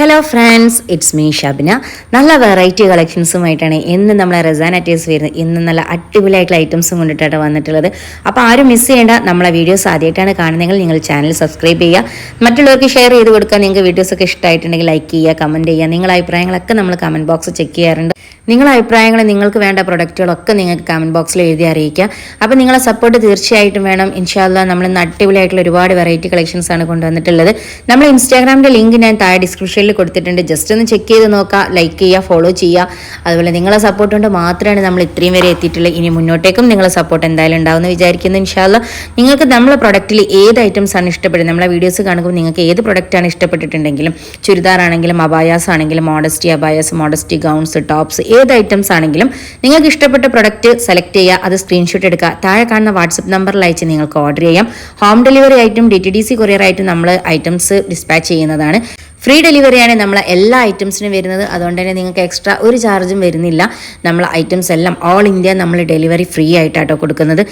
Hello friends it's me Shabina നല്ല variety കളക്ഷൻസുമായിട്ടാണ് ഇന്ന് നമ്മളെ റെസാനറ്റേഴ്സ് വരുന്നത്. ഇന്ന് നല്ല അടിപൊളിയായിട്ടുള്ള ഐറ്റംസും കൊണ്ടിട്ടാണ് വന്നിട്ടുള്ളത്. അപ്പോൾ ആരും മിസ് ചെയ്യേണ്ട നമ്മളെ വീഡിയോസ് ആദ്യമായിട്ടാണ് കാണുന്നതെങ്കിൽ നിങ്ങൾ ചാനൽ സബ്സ്ക്രൈബ് ചെയ്യുക. മറ്റുള്ളവർക്ക് ഷെയർ ചെയ്ത് കൊടുക്കുക നിങ്ങൾക്ക് വീഡിയോസൊക്കെ ഇഷ്ടമായിട്ടുണ്ടെങ്കിൽ ലൈക്ക് ചെയ്യുക കമന്റ് ചെയ്യുക. നിങ്ങളുടെ അഭിപ്രായങ്ങളൊക്കെ നമ്മൾ കമന്റ് ബോക്സ് ചെക്ക് ചെയ്യാറുണ്ട്. നിങ്ങളുടെ അഭിപ്രായങ്ങൾ നിങ്ങൾക്ക് വേണ്ട പ്രൊഡക്റ്റുകളൊക്കെ നിങ്ങൾക്ക് കമന്റ് ബോക്സിൽ എഴുതി അറിയിക്കുക അപ്പോൾ നിങ്ങളെ സപ്പോർട്ട് തീർച്ചയായിട്ടും വേണം. ഇൻഷാല്ല നമ്മൾ ഇന്ന് അടിപൊളിയായിട്ടുള്ള ഒരുപാട് വെറൈറ്റി കളക്ഷൻസ് ആണ് കൊണ്ടുവന്നിട്ടുള്ളത്. നമ്മൾ ഇൻസ്റ്റാഗ്രാമിന്റെ ലിങ്ക് ഞാൻ താഴെ ഡിസ്ക്രിപ്ഷനിൽ കൊടുത്തിട്ടുണ്ട്. ജസ്റ്റ് ഒന്ന് ചെക്ക് ചെയ്ത് നോക്കുക ലൈക്ക് ചെയ്യുക ഫോളോ ചെയ്യുക അതുപോലെ നിങ്ങളെ സപ്പോർട്ട് കൊണ്ട് മാത്രമാണ് നമ്മൾ ഇത്രയും വരെ എത്തിയിട്ടുള്ളത്. ഇനി മുന്നോട്ടേക്കും നിങ്ങളെ സപ്പോർട്ട് എന്തായാലും ഉണ്ടാവുമെന്ന് വിചാരിക്കുന്നു ഇൻഷാല്ല നിങ്ങൾക്ക് നമ്മളെ പ്രൊഡക്റ്റിൽ ഏത് ഐറ്റംസ് ആണ് ഇഷ്ടപ്പെടുന്നത്? നമ്മളെ വീഡിയോസ് കാണുമ്പോൾ നിങ്ങൾക്ക് ഏത് പ്രൊഡക്റ്റാണ് ഇഷ്ടപ്പെട്ടിട്ടുണ്ടെങ്കിലും ചുരിദാർ ആണെങ്കിലും അബായാസ് ആണെങ്കിലും modesty abayas modesty gowns tops ഏത് ഐറ്റംസ് ആണെങ്കിലും നിങ്ങൾക്ക് ഇഷ്ടപ്പെട്ട പ്രൊഡക്റ്റ് സെലക്ട് ചെയ്യുക അത് സ്ക്രീൻഷോട്ട് എടുക്കുക. താഴെ കാണുന്ന വാട്സപ്പ് നമ്പറിൽ അയച്ച് നിങ്ങൾക്ക് ഓർഡർ ചെയ്യാം. ഹോം ഡെലിവറി ആയിട്ടും D T D C courier ആയിട്ടും നമ്മൾ ഐറ്റംസ് ഡിസ്പാച്ച് ചെയ്യുന്നതാണ്. ഫ്രീ ഡെലിവറിയാണ് നമ്മളെ എല്ലാ ഐറ്റംസിനും വരുന്നത്. അതുകൊണ്ട് തന്നെ നിങ്ങൾക്ക് എക്സ്ട്രാ ഒരു ചാർജും വരുന്നില്ല. നമ്മൾ ഐറ്റംസ് എല്ലാം ഓൾ ഇന്ത്യ നമ്മൾ ഡെലിവറി ഫ്രീ ആയിട്ടാട്ടോ കൊടുക്കുന്നത്.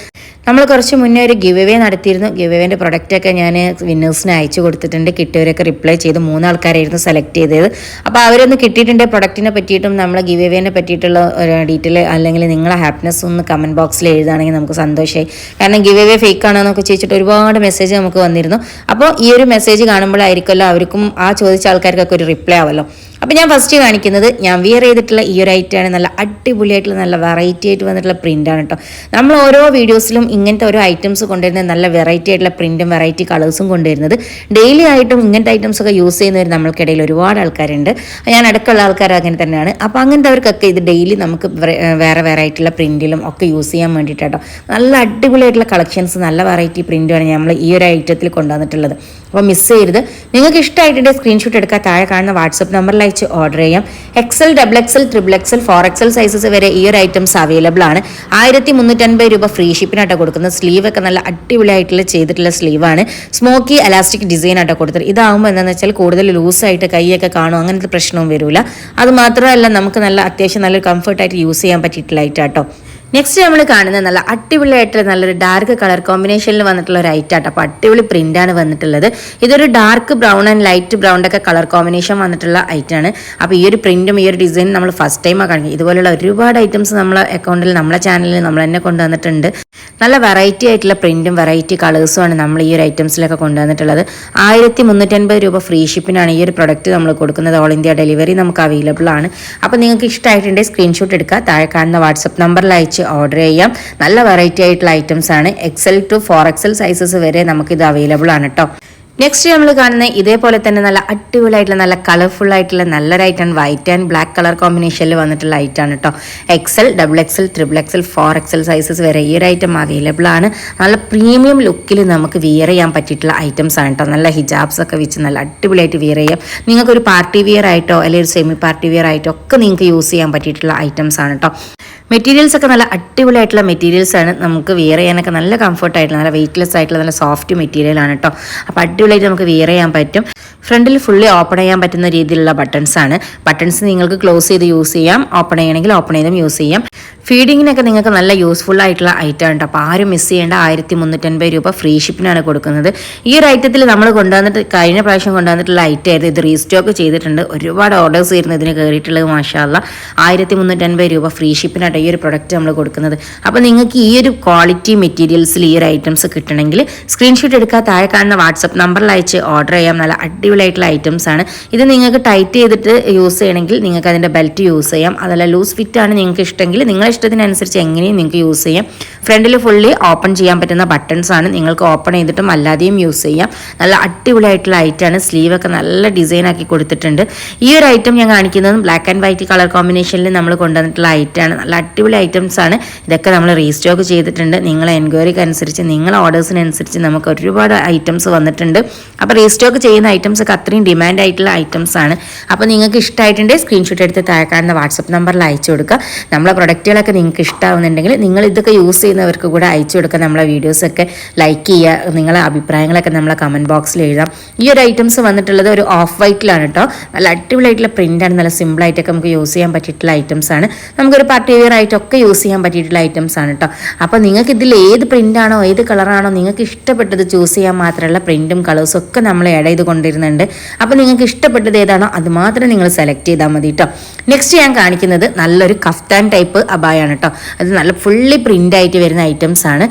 നമ്മൾ കുറച്ച് മുന്നേ ഒരു ഗിവ് അവേ നടത്തിയിരുന്നു ഗിവ് അവേന്റെ പ്രൊഡക്റ്റൊക്കെ ഞാൻ വിന്നേഴ്സിന് അയച്ചു കൊടുത്തിട്ടുണ്ട്. കിട്ടിയവരൊക്കെ റിപ്ലൈ ചെയ്ത്. മൂന്നാൾക്കാരായിരുന്നു സെലക്ട് ചെയ്തത്. അപ്പോൾ അവരൊന്ന് കിട്ടിയിട്ടുണ്ട് പ്രൊഡക്റ്റിനെ പറ്റിയിട്ടും നമ്മൾ ഗിവ് അവേനെ പറ്റിയിട്ടുള്ള ഡീറ്റെയിൽ അല്ലെങ്കിൽ നിങ്ങളെ ഹാപ്പിനെസ് ഒന്ന് കമന്റ് ബോക്സിൽ എഴുതുകയാണെങ്കിൽ നമുക്ക് സന്തോഷമായി കാരണം ഗിവ് ഫേക്ക് ആണോ എന്നൊക്കെ ചോദിച്ചിട്ട് ഒരുപാട് മെസ്സേജ് നമുക്ക് വന്നിരുന്നു. അപ്പോൾ ഈ ഒരു മെസ്സേജ് കാണുമ്പോഴായിരിക്കുമല്ലോ അവർക്കും ആ ചോദിച്ച ആൾക്കാർക്കൊക്കെ ഒരു റിപ്ലൈ ആവല്ലോ. അപ്പോൾ ഞാൻ ഫസ്റ്റ് കാണിക്കുന്നത് ഞാൻ വിയർ ചെയ്തിട്ടുള്ള ഈ ഒരു ഐറ്റമാണ് നല്ല അടിപൊളിയായിട്ടുള്ള നല്ല വെറൈറ്റി ആയിട്ട് വന്നിട്ടുള്ള പ്രിന്റാണ് കേട്ടോ നമ്മൾ ഓരോ വീഡിയോസിലും ഇങ്ങനത്തെ ഓരോ ഐറ്റംസ് കൊണ്ടുവരുന്നത് നല്ല വെറൈറ്റി ആയിട്ടുള്ള പ്രിന്റും വെറൈറ്റി കളേഴ്സും കൊണ്ടുവരുന്നത്. ഡെയിലി ആയിട്ടും ഇങ്ങനത്തെ ഐറ്റംസ് ഒക്കെ യൂസ് ചെയ്യുന്നവർ നമ്മൾക്കിടയിൽ ഒരുപാട് ആൾക്കാരുണ്ട്. ഞാൻ അടുക്കുള്ള ആൾക്കാർ അങ്ങനെ തന്നെയാണ്. അപ്പോൾ അങ്ങനത്തെവർക്കൊക്കെ ഇത് ഡെയിലി നമുക്ക് വേറെ വേറെ ആയിട്ടുള്ള പ്രിന്റിലും ഒക്കെ യൂസ് ചെയ്യാൻ വേണ്ടിയിട്ടോ നല്ല അടിപൊളിയായിട്ടുള്ള കളക്ഷൻസ് നല്ല വെറൈറ്റി പ്രിന്റുമാണ് നമ്മൾ ഈ ഒരു ഐറ്റത്തിൽ കൊണ്ടുവന്നിട്ടുള്ളത്. അപ്പോൾ മിസ് ചെയ്യരുത്. നിങ്ങൾക്ക് ഇഷ്ടമായിട്ടുണ്ടെങ്കിൽ സ്ക്രീൻഷോട്ട് എടുക്കാൻ താഴെ കാണുന്ന വാട്സപ്പ് നമ്പറിൽ അയച്ച് ഓർഡർ ചെയ്യാം. XL double XL triple XL four XL sizes വരെ ഈ ഒരു ഐറ്റംസ് അവൈലബിൾ ആണ്. ആയിരത്തി മുന്നൂറ്റൻപത് രൂപ ഫ്രീ ഷിപ്പിനാട്ടോ കൊടുക്കുന്നത്. സ്ലീവ് ഒക്കെ നല്ല അടിപൊളിയായിട്ടുള്ള ചെയ്തിട്ടുള്ള സ്ലീവാണ് സ്മോക്കി അലാസ്റ്റിക് ഡിസൈൻ ആട്ടോ കൊടുത്തത് ഇതാകുമ്പോൾ എന്താണെന്ന് വെച്ചാൽ കൂടുതൽ ലൂസായിട്ട് കൈയൊക്കെ കാണും. അങ്ങനത്തെ പ്രശ്നവും വരില്ല അത് മാത്രമല്ല നമുക്ക് നല്ല അത്യാവശ്യം നല്ല കംഫർട്ടായിട്ട് യൂസ് ചെയ്യാൻ പറ്റിയിട്ടുള്ള ഐറ്റാട്ടോ നെക്സ്റ്റ് നമ്മൾ കാണുന്നത് നല്ല അടിപൊളിയായിട്ടുള്ള നല്ലൊരു ഡാർക്ക് കളർ കോമ്പിനേഷനിൽ വന്നിട്ടുള്ള ഒരു ഐറ്റം ആട്ടോ. അപ്പോൾ അടിപൊളി പ്രിന്റാണ് വന്നിട്ടുള്ളത്. ഇതൊരു dark brown and light brown ഒക്കെ കളർ കോമ്പിനേഷൻ വന്നിട്ടുള്ള ഐറ്റാണ് അപ്പോൾ ഈ ഒരു പ്രിന്റും ഈ ഒരു ഡിസൈനും നമ്മൾ ഫസ്റ്റ് ടൈമാണ് കാണിക്കുന്നത് ഇതുപോലുള്ള ഒരുപാട് ഐറ്റംസ് നമ്മളെ അക്കൗണ്ടിൽ നമ്മളെ ചാനലിൽ നമ്മൾ തന്നെ കൊണ്ടുവന്നിട്ടുണ്ട്. നല്ല വെറൈറ്റി ആയിട്ടുള്ള പ്രിന്റും വെറൈറ്റി കളേഴ്സും ആണ് നമ്മൾ ഈ ഒരു ഐറ്റംസിലൊക്കെ കൊണ്ടുവന്നിട്ടുള്ളത്. ആയിരത്തി മുന്നൂറ്റൻപത് രൂപ ഫ്രീ ഷിപ്പിനാണ് ഈ ഒരു പ്രൊഡക്റ്റ് നമ്മൾ കൊടുക്കുന്നത്. ഓൾ ഇന്ത്യ ഡെലിവറി നമുക്ക് അവൈലബിൾ ആണ്. അപ്പോൾ നിങ്ങൾക്ക് ഇഷ്ടമായിട്ടുണ്ടെങ്കിൽ സ്ക്രീൻഷോട്ട് എടുക്കുക. താഴെ കാണുന്ന വാട്സപ്പ് നമ്പറിൽ അയച്ച് ഓർഡർ ചെയ്യാം. നല്ല വെറൈറ്റി ആയിട്ടുള്ള ഐറ്റംസ് ആണ്. XL two four XL sizes വരെ നമുക്കിത് അവൈലബിൾ ആണ് കേട്ടോ നെക്സ്റ്റ് നമ്മൾ കാണുന്ന ഇതേപോലെ തന്നെ നല്ല അടിപൊളിയായിട്ടുള്ള നല്ല കളർഫുൾ ആയിട്ടുള്ള നല്ലൊരു ഐറ്റാണ് വൈറ്റ് ആൻഡ് ബ്ലാക്ക് കളർ കോമ്പിനേഷനിൽ വന്നിട്ടുള്ള ഐറ്റാണ് കേട്ടോ XL double XL triple XL four XL sizes വരെ ഈ ഒരു ഐറ്റം അവൈലബിൾ ആണ്. നല്ല പ്രീമിയം ലുക്കിൽ നമുക്ക് വിയർ ചെയ്യാൻ പറ്റിയിട്ടുള്ള ഐറ്റംസ് ആണ് കേട്ടോ നല്ല ഹിജാബ്സ് ഒക്കെ വെച്ച് നല്ല അടിപൊളിയായിട്ട് വിയർ ചെയ്യാം. നിങ്ങൾക്ക് ഒരു പാർട്ടി വിയർ ആയിട്ടോ അല്ലെങ്കിൽ ഒരു സെമി പാർട്ടി വിയർ ആയിട്ടോ ഒക്കെ നിങ്ങൾക്ക് യൂസ് ചെയ്യാൻ പറ്റിയിട്ടുള്ള ഐറ്റംസ് ആണ് കേട്ടോ മെറ്റീരിയൽസ് ഒക്കെ നല്ല അടിപൊളിയായിട്ടുള്ള മെറ്റീരിയൽസ് ആണ്. നമുക്ക് വിയർ ചെയ്യാനൊക്കെ നല്ല കംഫർട്ടായിട്ടുള്ള നല്ല വെയിറ്റ്ലെസ് ആയിട്ടുള്ള നല്ല സോഫ്റ്റ് മെറ്റീരിയൽ ആണ് കേട്ടോ അപ്പോൾ അടിപൊളിയായിട്ട് നമുക്ക് വിയർ ചെയ്യാൻ പറ്റും. ഫ്രണ്ടിൽ ഫുള്ളി ഓപ്പൺ ചെയ്യാൻ പറ്റുന്ന രീതിയിലുള്ള ബട്ടൺസ് ആണ്. ബട്ടൺസ് നിങ്ങൾക്ക് ക്ലോസ് ചെയ്ത് യൂസ് ചെയ്യാം. ഓപ്പൺ ചെയ്യണമെങ്കിൽ ഓപ്പൺ ചെയ്തും യൂസ് ചെയ്യാം. ഫീഡിങ്ങിനൊക്കെ നിങ്ങൾക്ക് നല്ല യൂസ്ഫുൾ ആയിട്ടുള്ള ഐറ്റം ഉണ്ട് അപ്പോൾ ആരും മിസ് ചെയ്യേണ്ട ആയിരത്തി മുന്നൂറ്റൻപത് രൂപ ഫ്രീ ഷിപ്പിനാണ് കൊടുക്കുന്നത്. ഈ ഒരു ഐറ്റത്തിൽ നമ്മൾ കൊണ്ടുവന്നിട്ട് കഴിഞ്ഞ പ്രാവശ്യം കൊണ്ടുവന്നിട്ടുള്ള ഐറ്റം ആയിരുന്നു. ഇത് റീസ്റ്റോക്ക് ചെയ്തിട്ടുണ്ട്. ഒരുപാട് ഓർഡേഴ്സ് ആയിരുന്നു ഇതിന് കയറിയിട്ടുള്ളത് മാഷാല്ല ആയിരത്തി മുന്നൂറ്റൻപത് രൂപ ഫ്രീ ഷിപ്പിനായിട്ട് ഈ ഒരു പ്രൊഡക്റ്റ് നമ്മൾ കൊടുക്കുന്നത്. അപ്പോൾ നിങ്ങൾക്ക് ഈ ഒരു ക്വാളിറ്റി മെറ്റീരിയൽസിൽ ഈ ഒരു ഐറ്റംസ് കിട്ടണമെങ്കിൽ സ്ക്രീൻഷോട്ട് എടുക്കാൻ താഴെ കാണുന്ന വാട്സപ്പ് നമ്പറിൽ അയച്ച് ഓർഡർ ചെയ്യാം. നല്ല അടിപൊളിയായിട്ടുള്ള ഐറ്റംസ് ആണ്. ഇത് നിങ്ങൾക്ക് ടൈറ്റ് ചെയ്തിട്ട് യൂസ് ചെയ്യണമെങ്കിൽ നിങ്ങൾക്ക് അതിന്റെ ബെൽറ്റ് യൂസ് ചെയ്യാം. അതല്ല ലൂസ് ഫിറ്റ് ആണ് നിങ്ങൾക്ക് ഇഷ്ടമെങ്കിൽ നിങ്ങളെ ഇഷ്ടത്തിനനുസരിച്ച് എങ്ങനെയും നിങ്ങൾക്ക് യൂസ് ചെയ്യാം. ഫ്രണ്ടിൽ ഫുള്ളി ഓപ്പൺ ചെയ്യാൻ പറ്റുന്ന ബട്ടൺസ് ആണ്. നിങ്ങൾക്ക് ഓപ്പൺ ചെയ്തിട്ടും അല്ലാതെയും യൂസ് ചെയ്യാം. നല്ല അടിപൊളിയായിട്ടുള്ള ഐറ്റാണ് സ്ലീവ് ഒക്കെ നല്ല ഡിസൈൻ ആക്കി കൊടുത്തിട്ടുണ്ട്. ഈ ഒരു ഐറ്റം ഞാൻ കാണിക്കുന്നത് ബ്ലാക്ക് ആൻഡ് വൈറ്റ് കളർ കോമ്പിനേഷനിൽ നമ്മൾ കൊണ്ടുവന്നിട്ടുള്ള ഐറ്റാണ് നല്ല അടിപൊളി ഐറ്റംസ് ആണ്. ഇതൊക്കെ നമ്മൾ റീസ്റ്റോക്ക് ചെയ്തിട്ടുണ്ട്. നിങ്ങളെ എൻക്വയറിക്ക് അനുസരിച്ച് നിങ്ങളെ ഓർഡേഴ്സിനനുസരിച്ച് നമുക്ക് ഒരുപാട് ഐറ്റംസ് വന്നിട്ടുണ്ട്. അപ്പോൾ റീസ്റ്റോക്ക് ചെയ്യുന്ന ഐറ്റംസ് ഒക്കെ അത്രയും ഡിമാൻഡ് ആയിട്ടുള്ള ഐറ്റംസ് ആണ്. അപ്പോൾ നിങ്ങൾക്ക് ഇഷ്ടമായിട്ടുണ്ടെങ്കിൽ സ്ക്രീൻഷോട്ട് എടുത്ത് താഴെ കാണുന്ന വാട്സപ്പ് നമ്പറിൽ അയച്ചു കൊടുക്കുക. നമ്മളെ പ്രൊഡക്റ്റുകളൊക്കെ നിങ്ങൾക്ക് ഇഷ്ടമാവുന്നുണ്ടെങ്കിൽ നിങ്ങൾ ഇതൊക്കെ യൂസ് ചെയ്യുന്നവർക്ക് കൂടെ അയച്ചു കൊടുക്കുക നമ്മളെ വീഡിയോസൊക്കെ ലൈക്ക് ചെയ്യുക നിങ്ങളെ അഭിപ്രായങ്ങളൊക്കെ നമ്മളെ കമന്റ് ബോക്സിൽ എഴുതാം. ഈ ഒരു ഐറ്റംസ് വന്നിട്ടുള്ളത് ഒരു ഓഫ് വൈറ്റിലാണ് കേട്ടോ നല്ല അടിപൊളിയായിട്ടുള്ള പ്രിന്റാണ് നല്ല സിമ്പിളായിട്ടൊക്കെ നമുക്ക് യൂസ് ചെയ്യാൻ പറ്റിയിട്ടുള്ള ഐറ്റംസ് ആണ്. നമുക്കൊരു പാർട്ടി വെയർ ആയിട്ടൊക്കെ യൂസ് ചെയ്യാൻ പറ്റിയിട്ടുള്ള ഐറ്റംസ് ആണ് കേട്ടോ അപ്പോൾ നിങ്ങൾക്ക് ഇതിൽ ഏത് പ്രിന്റാണോ ഏത് കളറാണോ നിങ്ങൾക്ക് ഇഷ്ടപ്പെട്ടത് ചൂസ് ചെയ്യാൻ മാത്രമല്ല പ്രിന്റും കളേഴ്സും ഒക്കെ നമ്മൾ ആഡ് ചെയ്ത് കൊണ്ടിരുന്നുണ്ട് അപ്പോൾ നിങ്ങൾക്ക് ഇഷ്ടപ്പെട്ടത് ഏതാണോ അത് മാത്രം നിങ്ങൾ സെലക്ട് ചെയ്താൽ മതി കേട്ടോ നെക്സ്റ്റ് ഞാൻ കാണിക്കുന്നത് നല്ലൊരു കഫ്താൻ ടൈപ്പ് അബായാണ് കേട്ടോ അത് നല്ല ഫുള്ളി പ്രിന്റ് ആയിട്ട് വരുന്ന ഐറ്റംസ് ആണ്.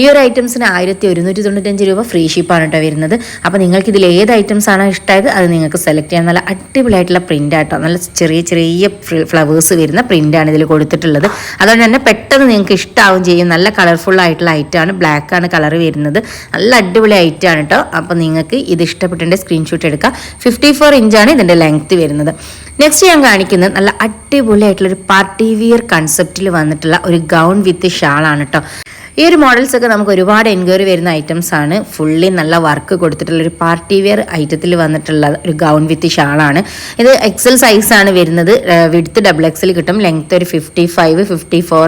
ഈ ഒരു ഐറ്റംസിന് ആയിരത്തി ഒരുന്നൂറ്റി തൊണ്ണൂറ്റഞ്ച് രൂപ ഫ്രീ ഷിപ്പാണ് കേട്ടോ വരുന്നത്. അപ്പോൾ നിങ്ങൾക്ക് ഇതിൽ ഏത് ഐറ്റംസ് ആണോ ഇഷ്ടമായത് അത് നിങ്ങൾക്ക് സെലക്ട് ചെയ്യാൻ നല്ല അടിപൊളിയായിട്ടുള്ള പ്രിന്റ് ആട്ടോ നല്ല ചെറിയ ചെറിയ ഫ്ലവേഴ്സ് വരുന്ന പ്രിന്റാണ് ഇതിൽ കൊടുത്തിട്ടുള്ളത്. അതുകൊണ്ട് തന്നെ പെട്ടെന്ന് നിങ്ങൾക്ക് ഇഷ്ടമാവും ചെയ്യും. നല്ല കളർഫുൾ ആയിട്ടുള്ള ഐറ്റമാണ് ബ്ലാക്ക് ആണ് കളർ വരുന്നത്. നല്ല അടിപൊളി ഐറ്റമാണ് കേട്ടോ അപ്പോൾ നിങ്ങൾക്ക് ഇത് ഇഷ്ടപ്പെട്ടിട്ടുണ്ടെങ്കിൽ സ്ക്രീൻഷോട്ട് എടുക്കുക ഫിഫ്റ്റി ഫോർ ഇഞ്ചാണ് ഇതിന്റെ ലെങ്ത്ത് വരുന്നത്. നെക്സ്റ്റ് ഞാൻ കാണിക്കുന്നത് നല്ല അടിപൊളിയായിട്ടുള്ള ഒരു പാർട്ടി വിയർ കൺസെപ്റ്റിൽ വന്നിട്ടുള്ള ഒരു ഗൗൺ വിത്ത് ഷാളാണ് കേട്ടോ ഈ ഒരു മോഡൽസ് ഒക്കെ നമുക്ക് ഒരുപാട് എൻക്വയറി വരുന്ന ഐറ്റംസ് ആണ്. ഫുള്ളി നല്ല വർക്ക് കൊടുത്തിട്ടുള്ള ഒരു പാർട്ടി വെയർ ഐറ്റത്തിൽ വന്നിട്ടുള്ള ഒരു ഗൗൺ വിത്ത് ഷാളാണ് ഇത് എക്സൽ സൈസ് ആണ് വരുന്നത്. വിടുത്ത് ഡബിൾ എക്സൽ കിട്ടും. ലെങ്ത് ഒരു ഫിഫ്റ്റി ഫൈവ് ഫിഫ്റ്റി ഫോർ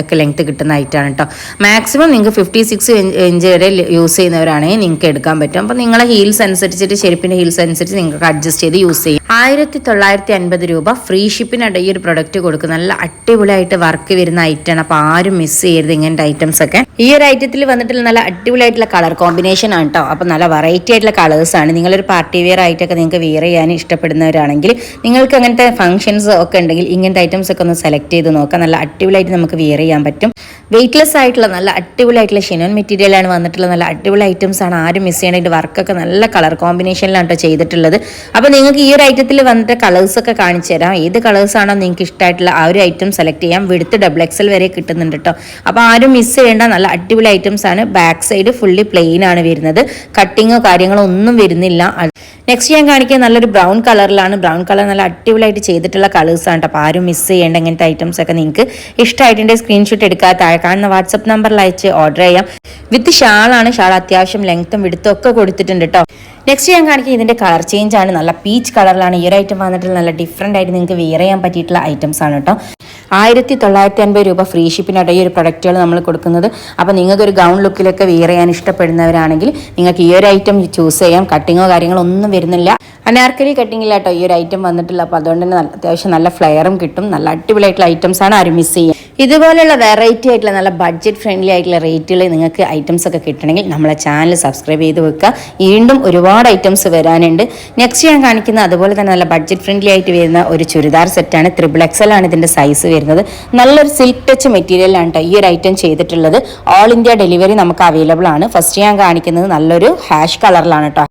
ഒക്കെ ലെങ്ത് കിട്ടുന്ന ഐറ്റാണ് കേട്ടോ മാക്സിമം നിങ്ങൾക്ക് ഫിഫ്റ്റി സിക്സ് ഇഞ്ച് വരെ യൂസ് ചെയ്യുന്നവരാണെങ്കിൽ നിങ്ങൾക്ക് എടുക്കാൻ പറ്റും. അപ്പം നിങ്ങളെ ഹീൽസ് അനുസരിച്ചിട്ട് ചെരുപ്പിന്റെ ഹീൽസ് അനുസരിച്ച് നിങ്ങൾക്ക് അഡ്ജസ്റ്റ് ചെയ്ത് യൂസ് ചെയ്യും. ആയിരത്തി തൊള്ളായിരത്തി അൻപത് രൂപ ഫ്രീ ഷിപ്പിനായിട്ട് ഈ ഒരു പ്രൊഡക്റ്റ് കൊടുക്കും. നല്ല അടിപൊളിയായിട്ട് വർക്ക് വരുന്ന ഐറ്റാണ് അപ്പോൾ ആരും മിസ് ചെയ്യരുത് ഇങ്ങനത്തെ ഐറ്റംസ് ഈ ഒരു ഐറ്റത്തിൽ വന്നിട്ടുള്ള നല്ല അടിപൊളിയായിട്ടുള്ള കളർ കോമ്പിനേഷൻ ആണ് കേട്ടോ അപ്പോൾ നല്ല വെറൈറ്റി ആയിട്ടുള്ള കളേഴ്സ് ആണ്. നിങ്ങളൊരു പാർട്ടി വെയർ ആയിട്ടൊക്കെ നിങ്ങൾക്ക് വെയർ ചെയ്യാൻ ഇഷ്ടപ്പെടുന്നവരാണെങ്കിൽ നിങ്ങൾക്ക് അങ്ങനത്തെ ഫംഗ്ഷൻസ് ഒക്കെ ഉണ്ടെങ്കിൽ ഇങ്ങനത്തെ ഐറ്റംസ് ഒക്കെ ഒന്ന് സെലക്ട് ചെയ്ത് നോക്കാം. നല്ല അടിപൊളിയായിട്ട് നമുക്ക് വെയർ ചെയ്യാൻ പറ്റും. വെയിറ്റ്ലെസ് ആയിട്ടുള്ള നല്ല അടിപൊളിയായിട്ടുള്ള ഷിനോൻ മെറ്റീരിയലാണ് വന്നിട്ടുള്ള നല്ല അടിപൊളി ഐറ്റംസ് ആണ് ആരും മിസ് ചെയ്യേണ്ട. വർക്കൊക്കെ നല്ല കളർ കോമ്പിനേഷനിലാണ് കേട്ടോ ചെയ്തിട്ടുള്ളത്. അപ്പോൾ നിങ്ങൾക്ക് ഈ ഒരു ഐറ്റത്തിൽ വന്നിട്ട് കളേഴ്സ് ഒക്കെ കാണിച്ചു തരാം. ഏത് കളേഴ്സ് ആണോ നിങ്ങൾക്ക് ഇഷ്ടമായിട്ടുള്ള ആ ഒരു ഐറ്റം സെലക്ട് ചെയ്യാം. വിടുത്ത് ഡബിൾ എക്സൽ വരെ കിട്ടുന്നുണ്ട് കേട്ടോ അപ്പോൾ ആരും മിസ് ചെയ്യേണ്ട നല്ല അടിപൊളി ഐറ്റംസ് ആണ്. ബാക്ക് സൈഡ് ഫുള്ളി പ്ലെയിൻ ആണ് വരുന്നത്. കട്ടിങ്ങോ കാര്യങ്ങളോ ഒന്നും വരുന്നില്ല. നെക്സ്റ്റ് ഞാൻ കാണിക്കുന്നത് നല്ലൊരു ബ്രൗൺ കളറിലാണ് ബ്രൗൺ കളർ നല്ല അടിപൊളിയായിട്ട് ചെയ്തിട്ടുള്ള കളേഴ്സാണ് അപ്പോൾ ആരും മിസ് ചെയ്യേണ്ട ഇങ്ങനത്തെ ഐറ്റംസ് ഒക്കെ നിങ്ങൾക്ക് ഇഷ്ടമായിട്ടുണ്ടെങ്കിൽ സ്ക്രീൻഷോട്ട് എടുക്കാത്ത കാണുന്ന വാട്സപ്പ് നമ്പറിൽ അയച്ച് ഓർഡർ ചെയ്യാം. വിത്ത് ഷാളാണ് ഷാൾ അത്യാവശ്യം ലെങ്ത്തും വിടുത്തും ഒക്കെ കൊടുത്തിട്ടുണ്ട് കേട്ടോ നെക്സ്റ്റ് ഞാൻ കാണിക്കുക ഇതിന്റെ കളർ ചേഞ്ച് ആണ്. നല്ല പീച്ച് കളറിലാണ് ഈ ഒരു ഐറ്റം വന്നിട്ടുള്ള നല്ല ഡിഫറെന്റ് ആയിട്ട് നിങ്ങൾക്ക് വെയർ ചെയ്യാൻ പറ്റിയിട്ടുള്ള ഐറ്റംസ് ആണ് കേട്ടോ ആയിരത്തി തൊള്ളായിരത്തി അൻപത് രൂപ ഫ്രീ ഷിപ്പിനായിട്ട് ഈ ഒരു പ്രൊഡക്റ്റുകൾ നമ്മൾ കൊടുക്കുന്നത്. അപ്പോൾ നിങ്ങൾക്ക് ഒരു ഗൗൺ ലുക്കിലൊക്കെ വെയർ ചെയ്യാൻ ഇഷ്ടപ്പെടുന്നവരാണെങ്കിൽ നിങ്ങൾക്ക് ഈ ഒരു ഐറ്റം ചൂസ് ചെയ്യാം. കട്ടിങ്ങോ കാര്യങ്ങളോ ഒന്നും വരുന്നില്ല. അനാർക്കലി കട്ടിങ്ങില്ല കേട്ടോ ഈ ഒരു ഐറ്റം വന്നിട്ടില്ല അപ്പോൾ അതുകൊണ്ട് തന്നെ അത്യാവശ്യം നല്ല ഫ്ലെയറും കിട്ടും. നല്ല അടിപൊളിയായിട്ടുള്ള ഐറ്റംസ് ആണ് ആരും മിസ് ചെയ്യുക. ഇതുപോലെയുള്ള വെറൈറ്റി ആയിട്ടുള്ള നല്ല ബഡ്ജറ്റ് ഫ്രണ്ട്ലി ആയിട്ടുള്ള റേറ്റിൽ നിങ്ങൾക്ക് ഐറ്റംസ് ഒക്കെ കിട്ടണമെങ്കിൽ നമ്മളെ ചാനൽ സബ്സ്ക്രൈബ് ചെയ്ത് വെക്കുക. വീണ്ടും ഒരുപാട് ഐറ്റംസ് വരാനുണ്ട്. നെക്സ്റ്റ് ഞാൻ കാണിക്കുന്ന അതുപോലെ തന്നെ നല്ല ബഡ്ജറ്റ് ഫ്രണ്ട്ലി ആയിട്ട് വരുന്ന ഒരു ചുരിദാർ സെറ്റാണ് ത്രിബിൾ എക്സൽ ആണ് ഇതിന്റെ സൈസ് വരുന്നത്. നല്ലൊരു സിൽക്ക് ടച്ച് മെറ്റീരിയലാണ് കേട്ടോ ഈ ഒരു ഐറ്റം ചെയ്തിട്ടുള്ളത്. ഓൾ ഇന്ത്യ ഡെലിവറി നമുക്ക് അവൈലബിൾ ആണ്. ഫസ്റ്റ് ഞാൻ കാണിക്കുന്നത് നല്ലൊരു ഹാഷ് കളറിലാണ് കേട്ടോ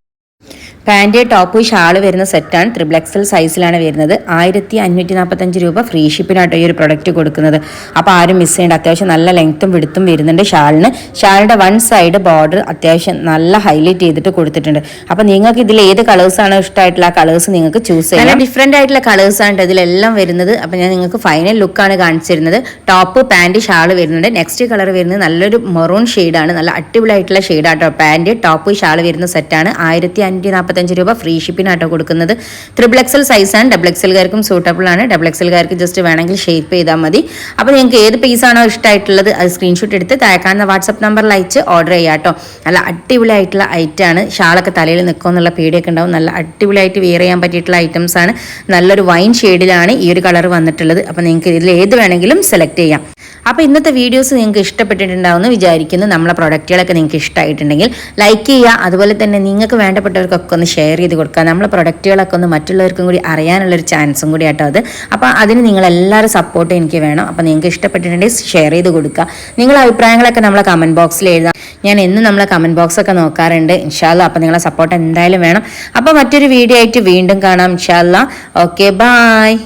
പാന്റ് ടോപ്പ് ഷാൾ വരുന്ന സെറ്റാണ്. ത്രിബിൾ എക്സൽ സൈസിലാണ് വരുന്നത് ആയിരത്തി അഞ്ഞൂറ്റി നാൽപ്പത്തഞ്ച് രൂപ ഫ്രീ ഷിപ്പിനായിട്ട് ഈ ഒരു പ്രൊഡക്റ്റ് കൊടുക്കുന്നത്. അപ്പോൾ ആരും മിസ് ചെയ്യേണ്ട. അത്യാവശ്യം നല്ല ലെങ്ത്തും വിടുത്തും വരുന്നുണ്ട് ഷാളിന്. ഷാളിന്റെ വൺ സൈഡ് ബോർഡർ അത്യാവശ്യം നല്ല ഹൈലൈറ്റ് ചെയ്തിട്ട് കൊടുത്തിട്ടുണ്ട്. അപ്പോൾ നിങ്ങൾക്ക് ഇതിൽ ഏത് കളേഴ്സാണ് ഇഷ്ടമായിട്ടുള്ള ആ കളേഴ്സ് നിങ്ങൾക്ക് ചൂസ് ചെയ്യാം. നല്ല ഡിഫറെന്റ് ആയിട്ടുള്ള കളേഴ്സാണ് ഇതിലെല്ലാം വരുന്നത്. അപ്പോൾ ഞാൻ നിങ്ങൾക്ക് ഫൈനൽ ലുക്കാണ് കാണിച്ചു തരുന്നത് ടോപ്പ് പാന്റ് ഷാൾ വരുന്നുണ്ട്. നെക്സ്റ്റ് കളർ വരുന്നത് നല്ലൊരു മെറൂൺ ഷെയ്ഡാണ് നല്ല അടിപൊളിയായിട്ടുള്ള ഷെയ്ഡാട്ടോ പാന്റ് ടോപ്പ് ഷാൾ വരുന്ന സെറ്റാണ് ആയിരത്തി അഞ്ഞൂറ്റി നാൽപ്പത്തഞ്ച് രൂപ ഫ്രീ ഷിപ്പിനാട്ടോ കൊടുക്കുന്നത്. ത്രിബിൾ എക്സൽ സൈസാണ് ഡബിൾ എക്സൽകാർക്കും സൂട്ടബിൾ ആണ്. ഡബിൾ എക്സൽകാർക്ക് ജസ്റ്റ് വേണമെങ്കിൽ ഷേപ്പ് ചെയ്താൽ മതി. അപ്പോൾ നിങ്ങൾക്ക് ഏത് പീസാണോ ഇഷ്ടമായിട്ടുള്ളത് അത് സ്ക്രീൻഷോട്ട് എടുത്ത് താഴെക്കാണുന്ന വാട്സപ്പ് നമ്പറിൽ അയച്ച് ഓർഡർ ചെയ്യാം കേട്ടോ നല്ല അടിപൊളിയായിട്ടുള്ള ആണ്. ഷാളൊക്കെ തലയിൽ നിൽക്കുമെന്നുള്ള പേടിയൊക്കെ ഉണ്ടാവും. നല്ല അടിപൊളിയായിട്ട് വെയർ ചെയ്യാൻ പറ്റിയിട്ടുള്ള ഐറ്റംസ് ആണ്. നല്ലൊരു വൈൻ ഷെയ്ഡിലാണ് ഈ ഒരു കളർ വന്നിട്ടുള്ളത്. അപ്പോൾ നിങ്ങൾക്ക് ഇതിൽ ഏത് വേണമെങ്കിലും സെലക്ട് ചെയ്യാം. അപ്പോൾ ഇന്നത്തെ വീഡിയോസ് നിങ്ങൾക്ക് ഇഷ്ടപ്പെട്ടിട്ടുണ്ടാവുമെന്ന് വിചാരിക്കുന്നു. നമ്മളെ പ്രൊഡക്റ്റുകളൊക്കെ നിങ്ങൾക്ക് ഇഷ്ടമായിട്ടുണ്ടെങ്കിൽ ലൈക്ക് ചെയ്യുക. അതുപോലെ തന്നെ നിങ്ങൾക്ക് വേണ്ടപ്പെട്ടവർക്കൊക്കെ ഒന്ന് ഷെയർ ചെയ്ത് കൊടുക്കുക. നമ്മളെ പ്രൊഡക്റ്റുകളൊക്കെ ഒന്ന് മറ്റുള്ളവർക്കും കൂടി അറിയാനുള്ളൊരു ചാൻസും കൂടി ആട്ടോ അത്. അപ്പോൾ അതിന് നിങ്ങളെല്ലാവരും സപ്പോർട്ട് എനിക്ക് വേണം. അപ്പോൾ നിങ്ങൾക്ക് ഇഷ്ടപ്പെട്ടിട്ടുണ്ടെങ്കിൽ ഷെയർ ചെയ്ത് കൊടുക്കുക. നിങ്ങളുടെ അഭിപ്രായങ്ങളൊക്കെ നമ്മളെ കമന്റ് ബോക്സിൽ എഴുതാം. ഞാൻ എന്നും നമ്മളെ കമന്റ് ബോക്സ് ഒക്കെ നോക്കാറുണ്ട്. ഇൻഷാല്ല അപ്പോൾ നിങ്ങളെ സപ്പോർട്ട് എന്തായാലും വേണം. അപ്പോൾ മറ്റൊരു വീഡിയോ ആയിട്ട് വീണ്ടും കാണാം. ഇൻഷാല്ല ഓക്കെ ബായ്